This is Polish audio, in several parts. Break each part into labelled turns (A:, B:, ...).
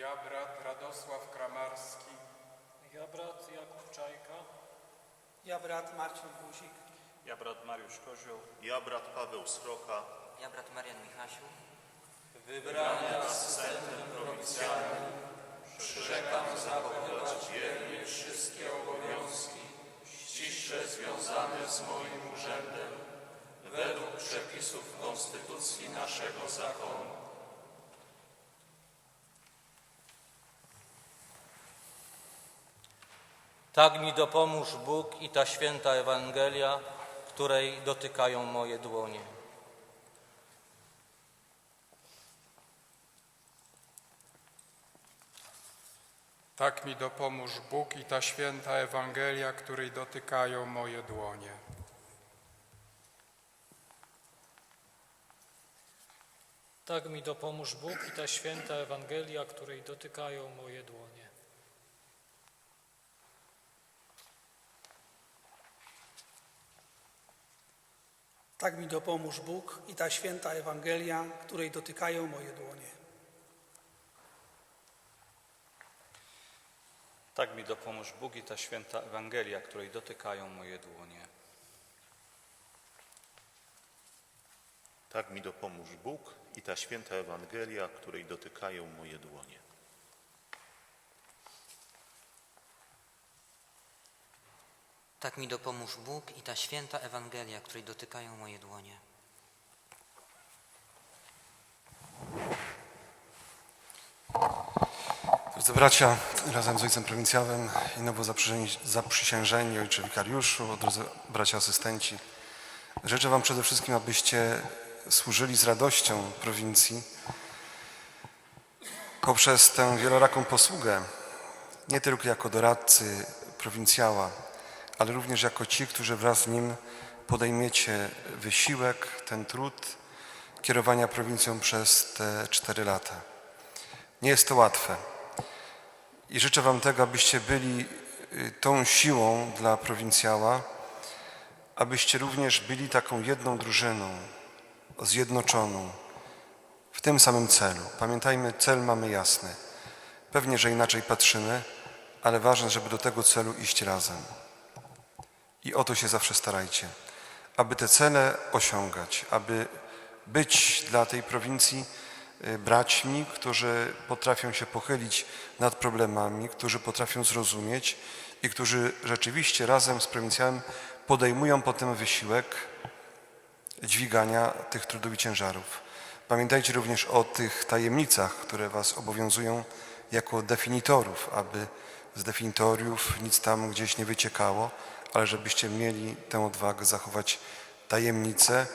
A: Ja brat Radosław Kramarski,
B: Ja brat Jakub Czajka,
C: Ja brat Marcin Guzik,
D: Ja brat Mariusz Kozioł,
E: Ja brat Paweł Sroka,
F: Ja brat Marian Michasiu,
E: wybrany asystentem prowincjalnym, przyrzekam zachowywać wiernie wszystkie obowiązki ściśle związane z moim urzędem według przepisów Konstytucji naszego zakonu.
G: Tak mi dopomóż Bóg i ta święta Ewangelia, której dotykają moje dłonie.
A: tak mi dopomóż Bóg i ta święta Ewangelia, której dotykają moje dłonie.
B: tak mi dopomóż Bóg i ta święta Ewangelia, której dotykają moje dłonie.
C: Tak mi dopomóż Bóg i ta święta Ewangelia, której dotykają moje dłonie.
D: tak mi dopomóż Bóg i ta święta Ewangelia, której dotykają moje dłonie.
E: Tak mi dopomóż Bóg i ta święta Ewangelia, której dotykają moje dłonie.
F: Tak mi dopomóż Bóg i ta święta Ewangelia, której dotykają moje dłonie.
H: Drodzy bracia, razem z ojcem prowincjałem i nowo zaprzysiężeni- ojcze wikariuszu, drodzy bracia asystenci, życzę wam przede wszystkim, abyście służyli z radością prowincji poprzez tę wieloraką posługę, nie tylko jako doradcy prowincjała, ale również jako ci, którzy wraz z nim podejmiecie wysiłek, ten trud kierowania prowincją przez te cztery lata. Nie jest to łatwe. I życzę Wam tego, abyście byli y, tą siłą dla prowincjała, abyście również byli taką jedną drużyną, zjednoczoną w tym samym celu. Pamiętajmy, cel mamy jasny. Pewnie, że inaczej patrzymy, ale ważne, żeby do tego celu iść razem. I o to się zawsze starajcie, aby te cele osiągać, aby być dla tej prowincji y, braćmi, którzy potrafią się pochylić nad problemami, którzy potrafią zrozumieć i którzy rzeczywiście razem z prowincjałem podejmują potem wysiłek dźwigania tych trudów i ciężarów. Pamiętajcie również o tych tajemnicach, które Was obowiązują jako definitorów, aby z definitoriów nic tam gdzieś nie wyciekało, ale żebyście mieli tę odwagę zachować tajemnice,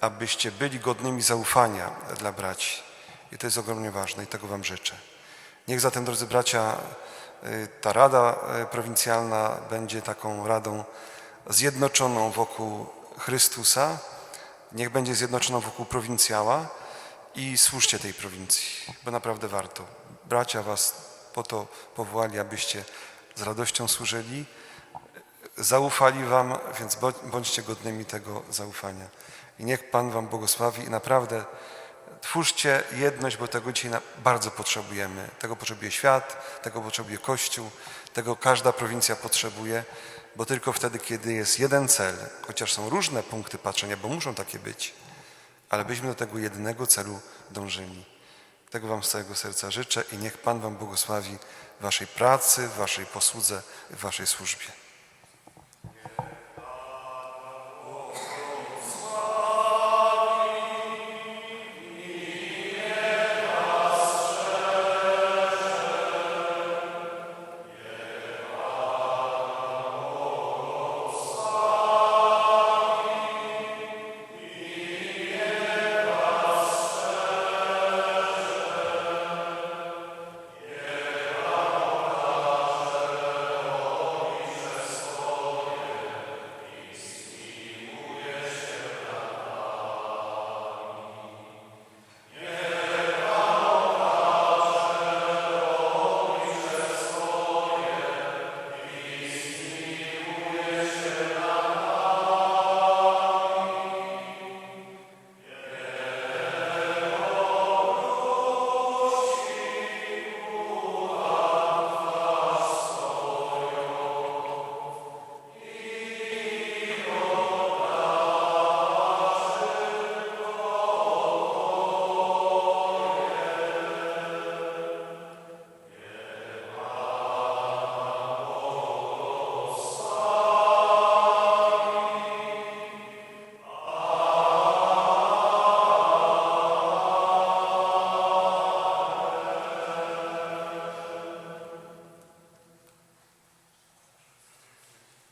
H: abyście byli godnymi zaufania dla braci. I to jest ogromnie ważne i tego Wam życzę. Niech zatem, drodzy bracia, y, ta Rada y, Prowincjalna będzie taką radą zjednoczoną wokół Chrystusa, niech będzie zjednoczona wokół prowincjała i służcie tej prowincji, bo naprawdę warto. Bracia Was po to powołali, abyście z radością służyli, zaufali Wam, więc bądźcie godnymi tego zaufania. I niech Pan Wam błogosławi i naprawdę twórzcie jedność, bo tego dzisiaj bardzo potrzebujemy. Tego potrzebuje świat, tego potrzebuje Kościół, tego każda prowincja potrzebuje, bo tylko wtedy, kiedy jest jeden cel, chociaż są różne punkty patrzenia, bo muszą takie być, ale byśmy do tego jednego celu dążyli. Tego Wam z całego serca życzę i niech Pan Wam błogosławi Waszej pracy, Waszej posłudze, Waszej służbie.